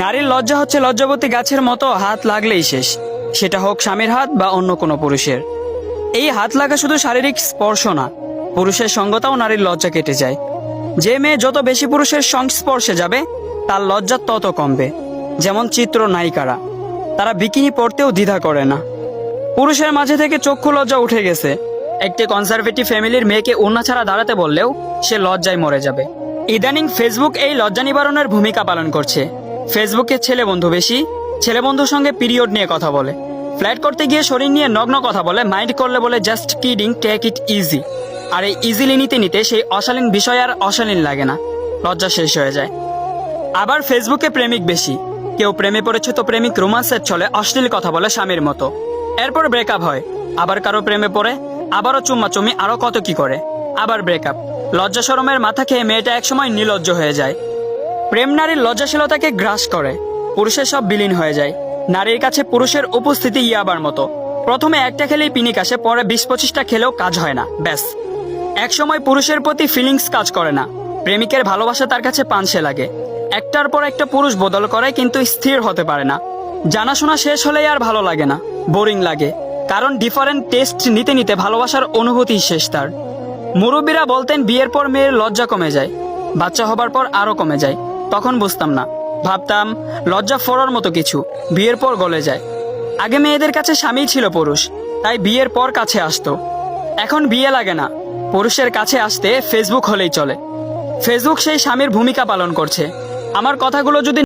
নারীর লজ্জা হচ্ছে লজ্জাবতী গাছের মতো হাত লাগলেই শেষ। সেটা হোক স্বামীর হাত বা অন্য কোনো পুরুষের। এই হাত লাগা শুধু শারীরিক স্পর্শ না, পুরুষের সঙ্গতাও নারীর লজ্জা কেটে যায়। যে মেয়ে যত বেশি পুরুষের সংস্পর্শে যাবে, তার লজ্জা তত কমবে। যেমন চিত্র নায়িকারা, তারা বিকিনি পরতেও দ্বিধা করে না। পুরুষের মাঝে থেকে চক্ষু লজ্জা উঠে গেছে। একটি কনজারভেটিভ ফ্যামিলির মেয়েকে অন্য ছাড়া দাঁড়াতে বললেও সে লজ্জায় মরে যাবে। ইদানিং ফেসবুক এই লজ্জা নিবারণের ভূমিকা পালন করছে। ফেসবুকে ছেলে বন্ধু বেশি। ছেলে বন্ধুর সঙ্গে পিরিয়ড নিয়ে কথা বলে। ফ্ল্যাট করতে গিয়ে শরীর নিয়ে নগ্ন কথা বলে, মাইন্ড করলে বলে, just kidding, take it easy. আর এই ইজিলি নিতে নিতে সেই অশালীন বিষয় আর অশালীন লাগে না। লজ্জা শেষ হয়ে যায়। আবার ফেসবুকে প্রেমিক বেশি। কেউ প্রেমে পড়েছে তো প্রেমিক রোমান্সের ছলে অশ্লীল কথা বলে স্বামীর মতো। এরপর ব্রেকআপ হয়। আবার কারও প্রেমে পড়ে, আবারও চুম্মাচুম্মি, আরও কত কি করে। আবার ব্রেকআপ লজ্জা শরমের মাথা খেয়ে মেয়েটা একসময় নিলজ্জ হয়ে যায়। প্রেম নারীর লজ্জাশীলতাকে গ্রাস করে। পুরুষের সব বিলীন হয়ে যায়। নারীর কাছে পুরুষের উপস্থিতি ইয়াবার মতো। প্রথমে একটা খেলেই পিনিক আসে, পরে বিশ পঁচিশটা খেলেও কাজ হয় না, ব্যাস। একসময় পুরুষের প্রতি ফিলিংস কাজ করে না। প্রেমিকের ভালোবাসা তার কাছে পানসে লাগে। একটার পর একটা পুরুষ বদল করে, কিন্তু স্থির হতে পারে না। জানাশোনা শেষ হলেই আর ভালো লাগে না, বোরিং লাগে। কারণ ডিফারেন্ট টেস্ট নিতে নিতে ভালোবাসার অনুভূতি শেষ তার। মুরব্বীরা বলতেন, বিয়ের পর মেয়ের লজ্জা কমে যায়, বাচ্চা হবার পর আরও কমে যায়। তখন বুঝতাম না। ভাবতাম, লজ্জা ফরার মতো কিছু। বিয়ের পর গলে যায়। আগে মেয়েদের কাছে স্বামী ছিল পুরুষ, তাই বিয়ের পর কাছে আসতো। এখন বিয়ে লাগে না। পুরুষের কাছে আসতে ফেসবুক হলেই চলে। ফেসবুক সেই স্বামীর ভূমিকা পালন করছে। আমার কথাগুলো যদি